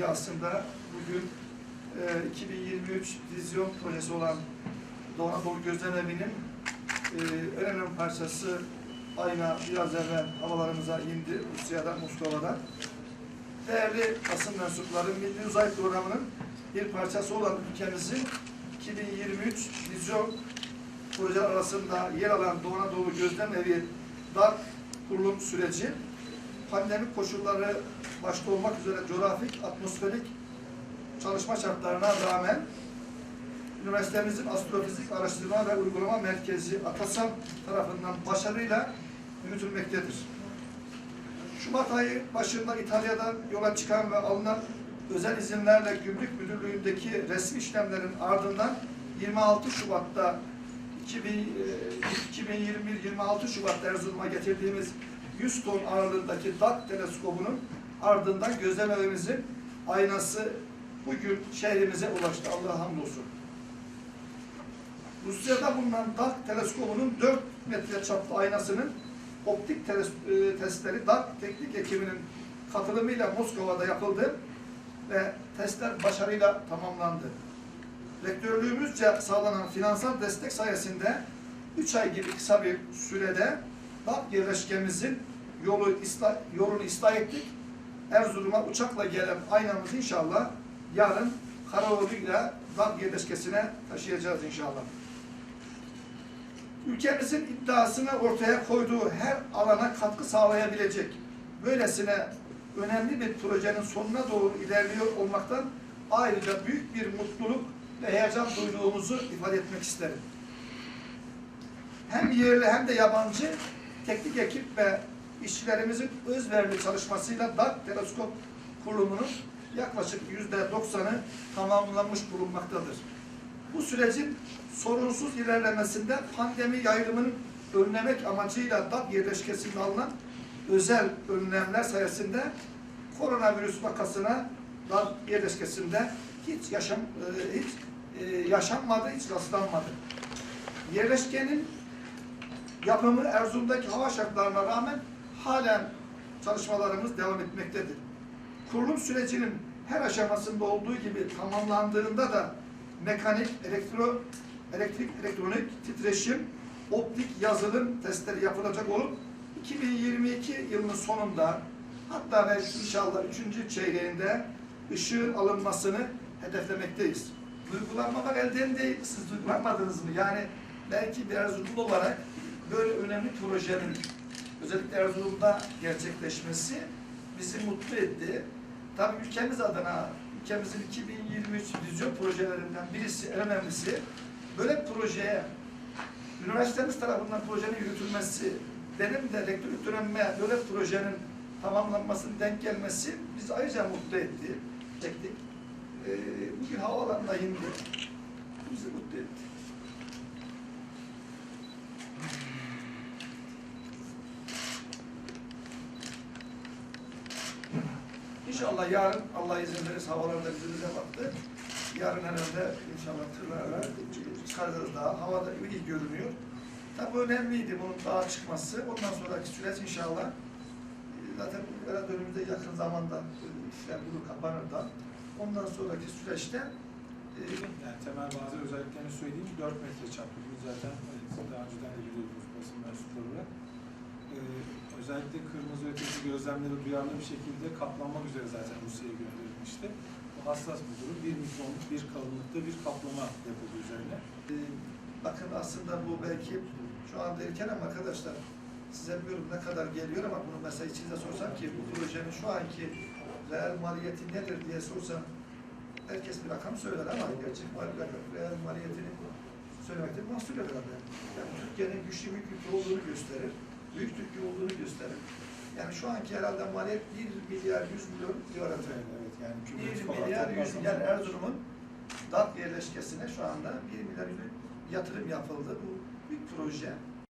gibi aslında bugün e, 2023 vizyon projesi olan Doğu Anadolu Gözlem Evi'nin e, en önemli parçası ayna biraz evvel havalarımıza indi Rusya'dan, Moskova'dan. Değerli basın mensupları, Milli Uzay Programı'nın bir parçası olan ülkemizin 2023 vizyon projeler arasında yer alan Doğu Anadolu Gözlem Evi kurulum süreci pandemi koşulları başta olmak üzere coğrafik, atmosferik çalışma şartlarına rağmen üniversitemizin Astrofizik Araştırma ve Uygulama Merkezi ATASAM tarafından başarıyla yürütülmektedir. Şubat ayı başında İtalya'dan yola çıkan ve alınan özel izinlerle Gümrük Müdürlüğü'ndeki resmi işlemlerin ardından 26 Şubat'ta 2021-26 Şubat'ta Erzurum'a getirdiğimiz 100 ton ağırlığındaki DAK teleskopunun ardından gözlemememizin aynası bugün şehrimize ulaştı. Allah'a hamdolsun. Rusya'da bulunan DAK teleskopunun 4 metre çaplı aynasının optik e, testleri DAK teknik ekibinin katılımıyla Moskova'da yapıldı ve testler başarıyla tamamlandı. Rektörlüğümüzce sağlanan finansal destek sayesinde 3 ay gibi kısa bir sürede DAK yerleşkemizin yolu ıslah, yolunu ıslah ettik. Erzurum'a uçakla gelen aynamızı inşallah yarın Karaoğlu'yla DAK yerleşkesine taşıyacağız inşallah. Ülkemizin iddiasını ortaya koyduğu her alana katkı sağlayabilecek, böylesine önemli bir projenin sonuna doğru ilerliyor olmaktan ayrıca büyük bir mutluluk ve heyecan duyduğumuzu ifade etmek isterim. Hem yerli hem de yabancı teknik ekip ve işçilerimizin özverili çalışmasıyla DAK teleskop kurulumunun yaklaşık yüzde doksanı tamamlanmış bulunmaktadır. Bu sürecin sorunsuz ilerlemesinde pandemi yayılımının önlemek amacıyla DAK yerleşkesinde alınan özel önlemler sayesinde koronavirüs vakasına DAK yerleşkesinde hiç yaşam e, hiç e, yaşanmadı, hiç rastlanmadı. Yerleşkenin yapımı Erzurum'daki hava şartlarına rağmen halen çalışmalarımız devam etmektedir. Kurulum sürecinin her aşamasında olduğu gibi tamamlandığında da mekanik, elektro, elektrik, elektronik, titreşim, optik yazılım testleri yapılacak olup 2022 yılının sonunda hatta ve inşallah 3. çeyreğinde ışığın alınmasını hedeflemekteyiz. Duygulanmamak elden değil, siz duygulanmadınız mı? Yani belki bir Erzurumlu olarak böyle önemli projenin özellikle Erzurum'da gerçekleşmesi bizi mutlu etti. Tabii ülkemiz adına, ülkemizin 2023 vizyon projelerinden birisi, en önemlisi böyle projeye üniversitemiz tarafından projenin yürütülmesi, benim de rektörlük dönemime böyle projenin tamamlanmasının denk gelmesi bizi ayrıca mutlu etti. Ettik. Ee, bugün havaalanına indi. Bizi mutlu etti. İnşallah yarın Allah izin verirse havalar da bizimize baktı. Yarın herhalde inşallah tırlarla çıkaracağız daha. Havada iyi görünüyor. Tabii önemliydi bunun dağa çıkması. Ondan sonraki süreç inşallah e, zaten herhalde önümüzde yakın zamanda e, işler bunu kapanır da. Ondan sonraki süreçte e, Yani temel bazı özelliklerini söyleyeyim. 4 metre çaplı bu zaten daha önceden de biliyordunuz basın mensupları olarak. Ee, özellikle kırmızı ötesi gözlemleri duyarlı bir şekilde kaplanmak üzere zaten Rusya'ya gönderilmişti. Bu hassas bir durum. 1 mikronluk bir kalınlıkta bir kaplama yapıldı üzerine. e, bakın aslında bu belki şu anda erken ama arkadaşlar size bilmiyorum ne kadar geliyor ama bunu mesela içinize sorsam ki bu projenin şu anki reel maliyeti nedir diye sorsam herkes bir rakam söyler ama gerçek maliyet, reel maliyetini söylemekte mahsul eder. Yani Türkiye'nin güçlü büyük ülke olduğunu gösterir. Büyük Türkiye olduğunu gösterir. Yani şu anki herhalde maliyet 1 milyar 100 milyon civarında. Evet yani 1 hükümet falan milyar 100 toplarsanız- milyar Erzurum'un DAP yerleşkesine şu anda 1 milyar yatırım yapıldı. Bu büyük proje.